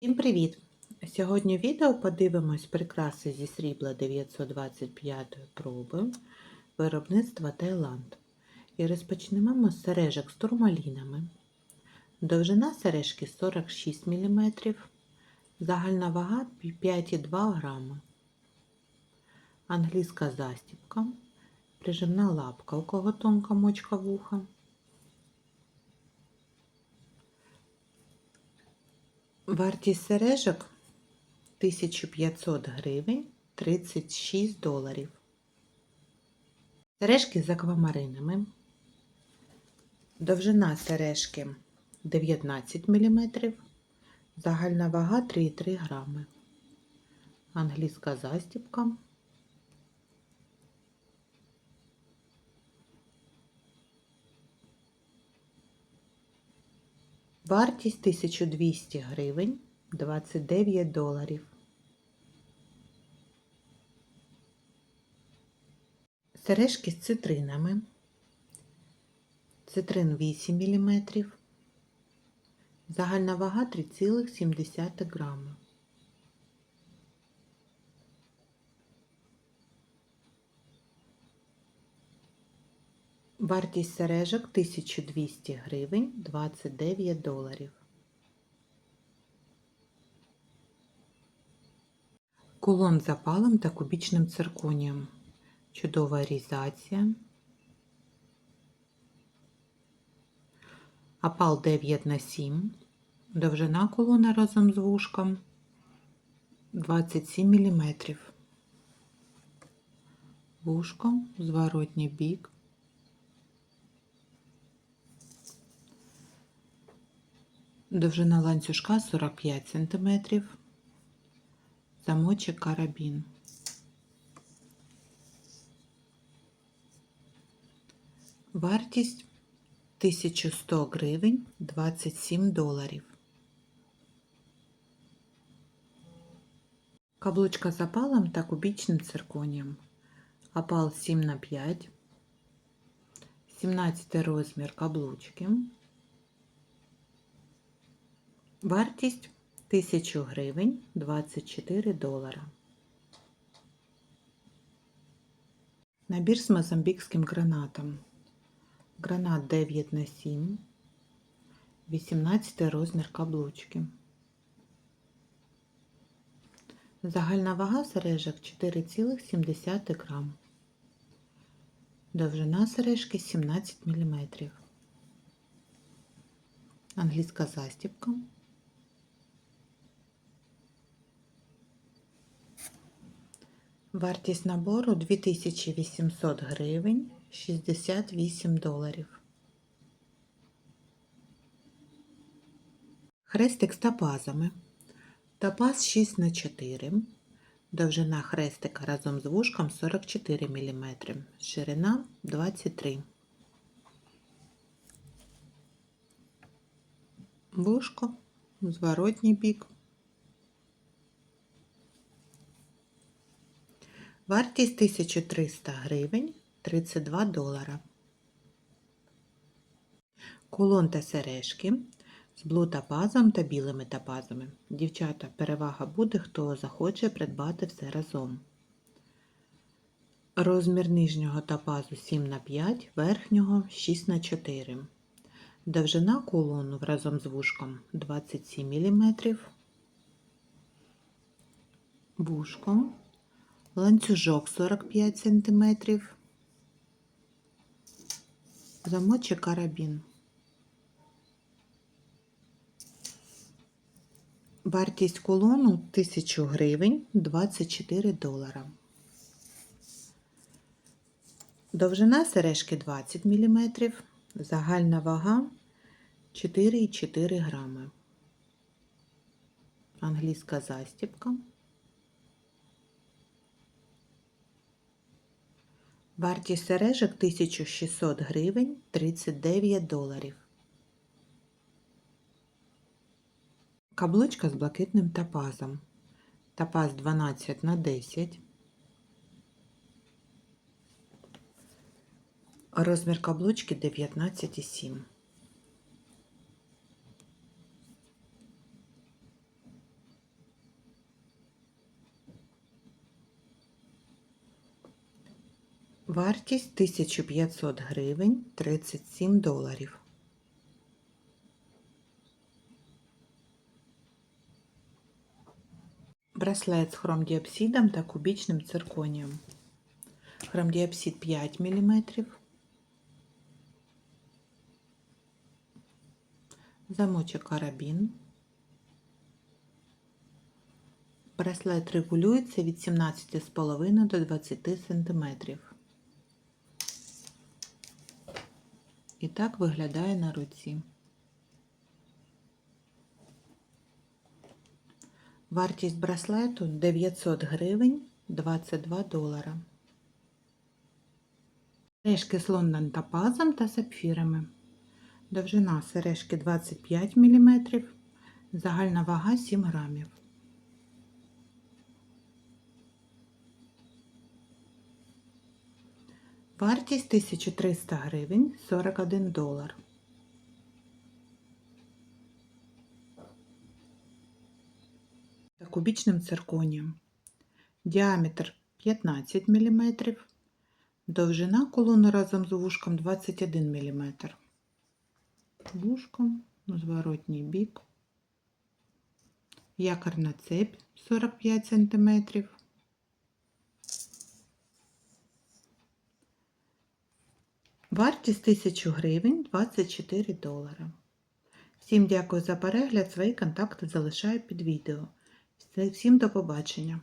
Всім привіт! Сьогодні відео подивимось прикраси зі срібла 925 проби виробництва Таїланд. І розпочнемо з сережок з турмалінами. Довжина сережки 46 мм, загальна вага 5,2 грами. Англійська застібка, прижимна лапка, у кого тонка мочка вуха. Вартість сережок 1500 гривень 36 доларів. Сережки з аквамаринами. Довжина сережки 19 мм, загальна вага 3,3 грами. Англійська застібка. Вартість 1200 гривень 29 доларів. Сережки з цитринами. Цитрин 8 мм. Загальна вага 3,7 грами. Вартість сережок 1200 гривень 29 доларів. Кулон з запалом та кубічним цирконієм. Чудова різація. Опал 9 на 7. Довжина кулона разом з вушком 27 мм. Вушко, зворотній бік. Довжина ланцюжка 45 см. Замочок карабін. Вартість 1100 гривень 27 доларів. Каблучка з опалом та кубічним цирконієм. Опал 7 на 5. 17 розмір каблучки. Вартість 1000 гривень 24 долара. Набір з мозамбікським гранатом. Гранат 9 на 7, 18 розмір каблучки. Загальна вага сережок 4,7 грам. Довжина сережки 17 мм. Англійська застібка. Вартість набору 2800 гривень 68 доларів. Хрестик з топазами. Топаз 6 на 4 Довжина хрестика разом з вушком 44 мм. Ширина 23 Вушко, зворотній бік. Вартість 1300 гривень 32 долара. Кулон та сережки з блу-топазом та білими топазами. Дівчата, перевага буде, хто захоче придбати все разом. Розмір нижнього топазу 7 на 5, верхнього 6 на 4 Довжина кулону разом з вушком 27 мм. Вушком ланцюжок 45 см, замочок карабін. Вартість кулону 1000 гривень 24 долара. Довжина сережки 20 мм, загальна вага 4,4 грами. Англійська застібка. Вартість сережок 1600 гривень 39 доларів. Каблучка з блакитним тапазом. Топаз 12 на 10. Розмір каблучки 19,7. Вартість 1500 гривень 37 доларів. Браслет з хромдіапсидом та кубічним цирконієм. Хромдіапсид 5 мм. Замочок карабін. Браслет регулюється від 17,5 до 20 см. І так виглядає на руці. Вартість браслету 900 гривень 22 долара. Сережки з Лондон топазом та сапфірами. Довжина сережки 25 мм, загальна вага 7 грамів. Вартість 1300 гривень 41 долар. Та кубічним цирконієм. Діаметр 15 мм, довжина колони разом з вушком 21 мм. Вушко на зворотній бік. Якорна цепь 45 см. Вартість 1000 гривень 24 долара. Всім дякую за перегляд. Свої контакти залишаю під відео. Всім до побачення!